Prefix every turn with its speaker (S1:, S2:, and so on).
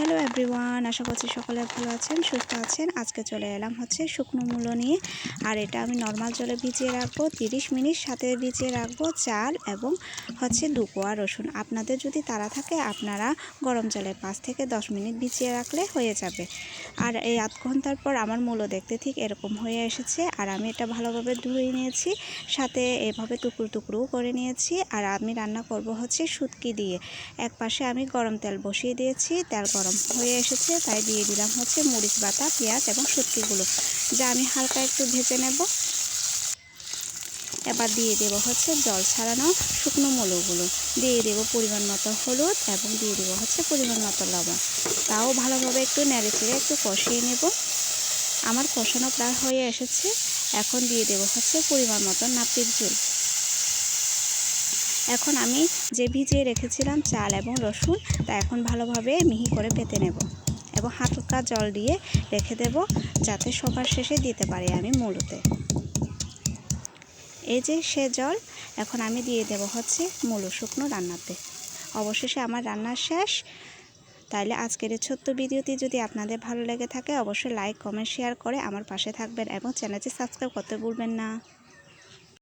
S1: Hello everyone, আশা করছি সকলে ভালো আছেন, সুস্থ আছেন। আজকে চলে এলাম হচ্ছে শুকনো মূলো নিয়ে। আর এটা আমি নর্মাল জলে ভিজিয়ে রাখব, তিরিশ মিনিট সাথে ভিজিয়ে রাখব চাল এবং হচ্ছে দুকোয়া রসুন। আপনাদের যদি তারা থাকে, আপনারা গরম জলে পাঁচ থেকে দশ মিনিট ভিজিয়ে রাখলে হয়ে যাবে। আর এই আধ ঘণ্টার পর আমার মূলো দেখতে ঠিক এরকম হয়ে এসেছে। আর আমি এটা ভালোভাবে ধুয়ে নিয়েছি, সাথে এভাবে টুকরো টুকরোও করে নিয়েছি। আর আমি রান্না করব হচ্ছে শুটকি দিয়ে। এক পাশে আমি গরম তেল বসিয়ে দিয়েছি, তেল গরম হয়ে এসেছে, তাই দিয়ে দিলাম হচ্ছে মরিচ বাটা, পেঁয়াজ এবং শুটকিগুলো। যা আমি হালকা একটু ভেজে নেব। এবার দিয়ে দেব হচ্ছে জল ছাড়ানো শুকনো মূলগুলো। দিয়ে দেব পরিমাণ মতো হলুদ এবং দিয়ে দেব হচ্ছে পরিমাণ মতো লবণ। তাও ভালোভাবে একটু নেড়ে চেড়ে একটু কষিয়ে নেব। আমার কষানো প্রায় হয়ে এসেছে। এখন দিয়ে দেব হচ্ছে পরিমাণ মতো নাপির ঝোল। এখন আমি যে ভিজিয়ে রেখেছিলাম চাল এবং রসুন, তা এখন ভালোভাবে মিহি করে পেতে নেব এবং হালকা জল দিয়ে রেখে দেব যাতে সবার শেষে দিতে পারি আমি মূলতে। এই যে সে জল, এখন আমি দিয়ে দেব হচ্ছে মূলো শুকনো রান্নাতে। অবশেষে আমার রান্না শেষ। তাহলে আজকের এই ছোট্ট ভিডিওটি যদি আপনাদের ভালো লেগে থাকে, অবশ্যই লাইক, কমেন্ট, শেয়ার করে আমার পাশে থাকবেন এবং চ্যানেলটি সাবস্ক্রাইব করতে ভুলবেন না।